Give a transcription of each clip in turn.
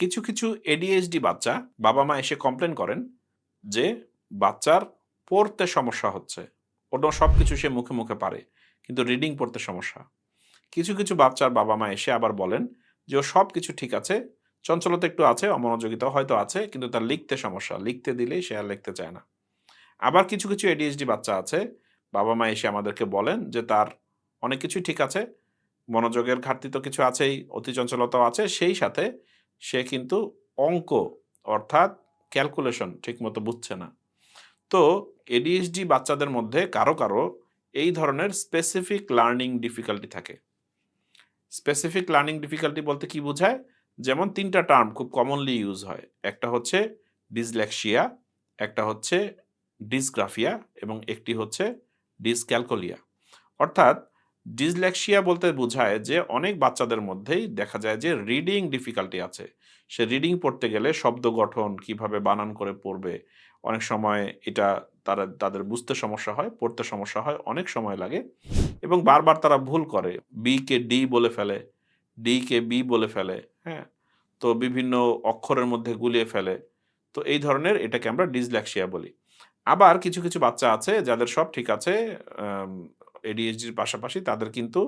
কিছু কিছু এডিএইচডি বাচ্চা বাবা মা এসে কমপ্লেন করেন যে বাচ্চার পড়তে সমস্যা হচ্ছে। ওটা সব কিছু সে মুখে মুখে পারে, কিন্তু রিডিং পড়তে সমস্যা। কিছু কিছু বাচ্চার বাবা মা এসে আবার বলেন যে ও সব কিছু ঠিক আছে, চঞ্চলতা একটু আছে, অমনোযোগিতা হয়তো আছে, কিন্তু তার লিখতে সমস্যা। লিখতে দিলেই সে আর লিখতে চায় না। আবার কিছু কিছু এডিএইচডি বাচ্চা আছে, বাবা মা এসে আমাদেরকে বলেন যে তার অনেক কিছুই ঠিক আছে, মনোযোগের ঘাটতি তো কিছু আছেই, অতি চঞ্চলতাও আছে, সেই সাথে সে কিন্তু অঙ্ক, অর্থাৎ ক্যালকুলেশন ঠিকমতো বুঝছে না। তো এডিএইচডি বাচ্চাদের মধ্যে কারও কারও এই ধরনের স্পেসিফিক লার্নিং ডিফিকাল্টি থাকে। স্পেসিফিক লার্নিং ডিফিকাল্টি বলতে কি বোঝায়? যেমন তিনটা টার্ম খুব কমনলি ইউজ হয়। একটা হচ্ছে ডিসল্যাক্সিয়া একটা হচ্ছে ডিসগ্রাফিয়া এবং একটি হচ্ছে ডিসক্যালকোলিয়া অর্থাৎ ডিসল্যাক্সিয়া বলতে বোঝায় যে অনেক বাচ্চাদের মধ্যেই দেখা যায় যে রিডিং ডিফিকাল্টি আছে। সে রিডিং পড়তে গেলে শব্দ গঠন কীভাবে বানান করে পড়বে, অনেক সময় এটা তারা, তাদের বুঝতে সমস্যা হয়, পড়তে সমস্যা হয়, অনেক সময় লাগে এবং বারবার তারা ভুল করে। বি কে ডি বলে ফেলে ডি কে বি বলে ফেলে হ্যাঁ? তো বিভিন্ন অক্ষরের মধ্যে গুলিয়ে ফেলে। তো এই ধরনের এটাকে আমরা ডিসল্যাক্সিয়া বলি। আবার কিছু কিছু বাচ্চা আছে যাদের সব ঠিক আছে এডিএইচডির পাশাপাশি তাদের কিন্তু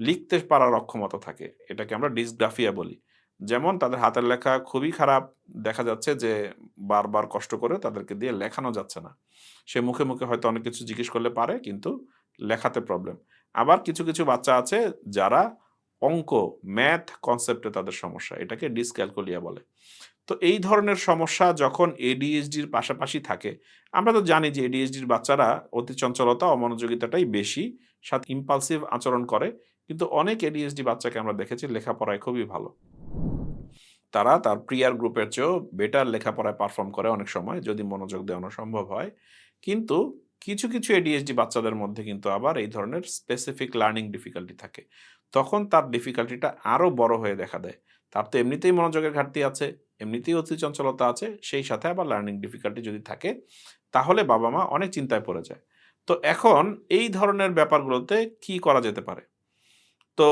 লিখতে পারার অক্ষমতা থাকে। এটাকে আমরা ডিসগ্রাফিয়া বলি। যেমন তাদের হাতের লেখা খুবই খারাপ, দেখা যাচ্ছে যে বারবার কষ্ট করে তাদেরকে দিয়ে লেখানো যাচ্ছে না। সে মুখে মুখে হয়তো অনেক কিছু জিজ্ঞেস করলে পারে, কিন্তু লেখাতে প্রবলেম আবার কিছু কিছু বাচ্চা আছে যারা অঙ্ক ম্যাথ কনসেপ্টে তাদের সমস্যা, এটাকে ডিসক্যালকুলিয়া বলে। তো এই ধরনের সমস্যা যখন এডিএইচডির পাশাপাশি থাকে, আমরা তো জানি যে এডিএইচডির বাচ্চারা অতি চঞ্চলতা, অমনোযোগিতাটাই বেশি, সাথে ইম্পালসিভ আচরণ করে, কিন্তু অনেক এডিএইচডি বাচ্চাকে আমরা দেখেছি লেখাপড়ায় খুবই ভালো। তারা তার প্রিয়ার গ্রুপের চেয়েও বেটার লেখাপড়ায় পারফর্ম করে অনেক সময়, যদি মনোযোগ দেওয়ানো সম্ভব হয়। কিন্তু কিছু কিছু এডিএইচডি বাচ্চাদের মধ্যে কিন্তু আবার এই ধরনের স্পেসিফিক লার্নিং ডিফিকাল্টি থাকে। তখন তার ডিফিকাল্টিটা আরও বড় হয়ে দেখা দেয়। তার তো এমনিতেই মনোযোগের ঘাটতি আছে, এমনিতেই অতি চঞ্চলতা আছে, সেই সাথে আবার লার্নিং ডিফিকাল্টি যদি থাকে, তাহলে বাবা মা অনেক চিন্তায় পড়ে যায়। তো এখন এই ধরনের ব্যাপারগুলোতে কি করা যেতে পারে? তো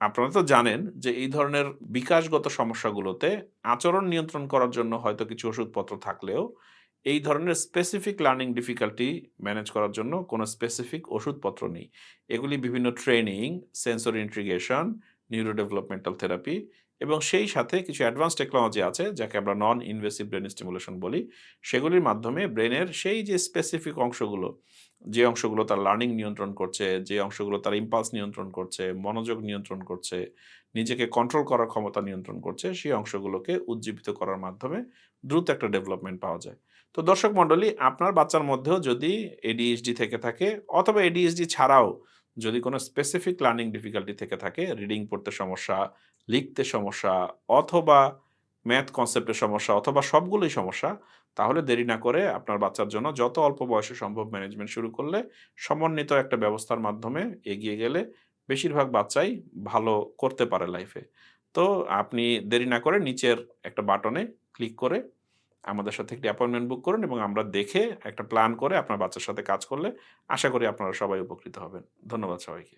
আপনারা তো জানেন যে এই ধরনের বিকাশগত সমস্যাগুলোতে আচরণ নিয়ন্ত্রণ করার জন্য হয়তো কিছু ওষুধপত্র থাকলেও এই ধরনের স্পেসিফিক লার্নিং ডিফিকাল্টি ম্যানেজ করার জন্য কোনো স্পেসিফিক ওষুধপত্র নেই। এগুলি বিভিন্ন training sensor integration neuro developmental therapy এবং সেই সাথে কিছু অ্যাডভান্স টেকনোলজি আছে, যাকে আমরা নন ইনভেসিভ ব্রেন স্টিমুলেশন বলি। সেগুলির মাধ্যমে ব্রেনের সেই যে স্পেসিফিক অংশগুলো, যে অংশগুলো তার লার্নিং নিয়ন্ত্রণ করছে, যে অংশগুলো তার ইম্পালস নিয়ন্ত্রণ করছে, মনোযোগ নিয়ন্ত্রণ করছে, নিজেকে কন্ট্রোল করার ক্ষমতা নিয়ন্ত্রণ করছে, সেই অংশগুলোকে উজ্জীবিত করার মাধ্যমে দ্রুত একটা ডেভেলপমেন্ট পাওয়া যায়। তো দর্শক মণ্ডলী, আপনার বাচ্চার মধ্যেও যদি এডিএইচডি থেকে থাকে, অথবা এডিএইচডি ছাড়াও যদি কোনো স্পেসিফিক লার্নিং ডিফিকাল্টি থেকে থাকে রিডিং পড়তে সমস্যা, লিখতে সমস্যা, অথবা ম্যাথ কনসেপ্টের সমস্যা, অথবা সবগুলোই সমস্যা, তাহলে দেরি না করে আপনার বাচ্চার জন্য যত অল্প বয়সে সম্ভব ম্যানেজমেন্ট শুরু করলে সমন্বিত একটা ব্যবস্থার মাধ্যমে এগিয়ে গেলে বেশিরভাগ বাচ্চাই ভালো করতে পারে লাইফে তো আপনি দেরি না করে নিচের একটা বাটনে ক্লিক করে আমাদের সাথে একটি অ্যাপয়েন্টমেন্ট বুক করুন এবং আমরা দেখে একটা প্ল্যান করে আপনার বাচ্চার সাথে কাজ করলে আশা করি আপনারা সবাই উপকৃত হবেন। ধন্যবাদ সবাইকে।